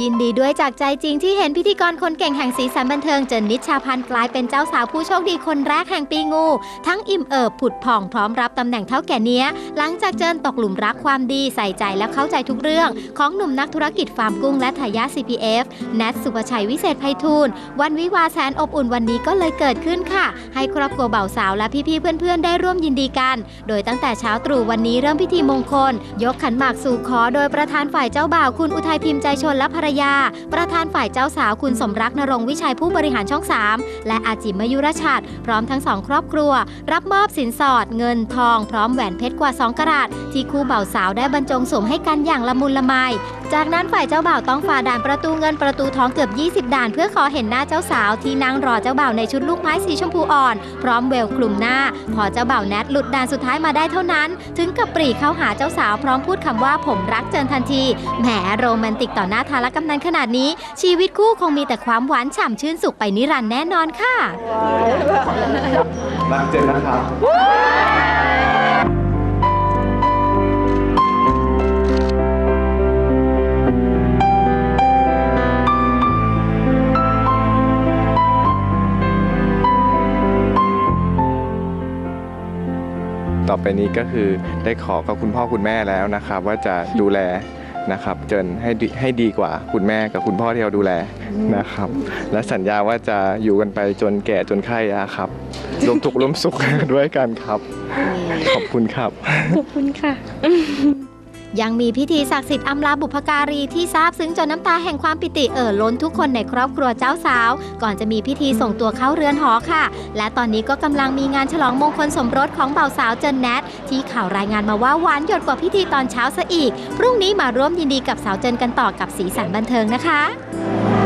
ยินดีด้วยจากใจจริงที่เห็นพิธีกรคนเก่งแห่งสีสันบันเทิงเจนนิชชาพันธ์กลายเป็นเจ้าสาวผู้โชคดีคนแรกแห่งปีงู ทั้งอิ่มเอิบผุดผ่องพร้อมรับตำแหน่งเท่าแก่เนี้ย หลังจากเจินตกหลุมรักความดีใส่ใจและเข้าใจทุกเรื่อง ของหนุ่มนักธุรกิจฟาร์มกุ้งและทายาท CPF แนทสุภชัยวิเศษไพฑูรย์วันวิวาห์แสนอบอุ่นวันนี้ก็เลยเกิดขึ้นค่ะ ให้ครอบครัวเบ่าวสาวและพี่ๆเพื่อนๆ ได้ร่วมยินดีกัน โดยตั้งแต่เช้าตรู่วันนี้เริ่มพิธีมงคล ยกขันหมากสู่ขอโดยประธานฝ่ายเจ้าบ่าวคุณอุทัยพิมพ์ใจชนและภรรยา ประธานฝ่ายเจ้าสาวคุณสมรักนรงวิชัยผู้บริหารช่อง 3 และอาจิมมยุรชาติ พร้อมทั้งสองครอบครัว รับมอบสินสอด เงินทอง พร้อมแหวนเพชรกว่า 2 กะรัตที่คู่บ่าวสาวได้บรรจงสวมให้กันอย่างละมุนละไมจากนั้นฝ่ายเจ้าบ่าวต้องฝ่าด่านประตูเงินประตูทองเกือบ 20 ด่าน เพื่อขอเห็นหน้าเจ้าสาวที่นั่งรอเจ้าบ่าวในชุดลูกไม้สีชมพูอ่อน พร้อมเวลคลุมหน้า พอเจ้าบ่าวแนทหลุดด่านสุดท้ายมาได้เท่านั้น ถึงกับปรีเข้าหาเจ้าสาวพร้อมพูดคำว่าผมรักเจินทันทีแหมโรแมนติกต่อหน้าทารกำนันขนาดนี้ ชีวิตคู่คงมีแต่ความหวานฉ่ำชื่นสุขไปนิรันดร์แน่นอนค่ะรักเจนนะครับต่อไปนี้ก็คือได้ขอกับคุณพ่อคุณแม่แล้วนะครับ ว่าจะดูแล นะครับจนให้ดีให้ดีกว่าคุณแม่กับคุณพ่อที่เราดูแลนะครับ และสัญญาว่าจะอยู่กันไปจนแก่จนไข้อะครับรวมทุกข์รวมสุข ด้วยกันครับ ขอบคุณครับ ขอบคุณค่ะ ยังมีพิธีศักดิ์สิทธิ์อำลาบุพการีที่ซาบซึ้งจนน้ำตาแห่งความปิติเอ่อล้นทุกคนในครอบครัวเจ้าสาว ก่อนจะมีพิธีส่งตัวเข้าเรือนหอค่ะ และตอนนี้ก็กำลังมีงานฉลองมงคลสมรสของเบ่าวสาวเจนแนทที่ข่าวรายงานมาว่าหวานหยดกว่าพิธีตอนเช้าซะอีก พรุ่งนี้มาร่วมยินดีกับสาวเจนกันต่อกับสีสันบันเทิงนะคะ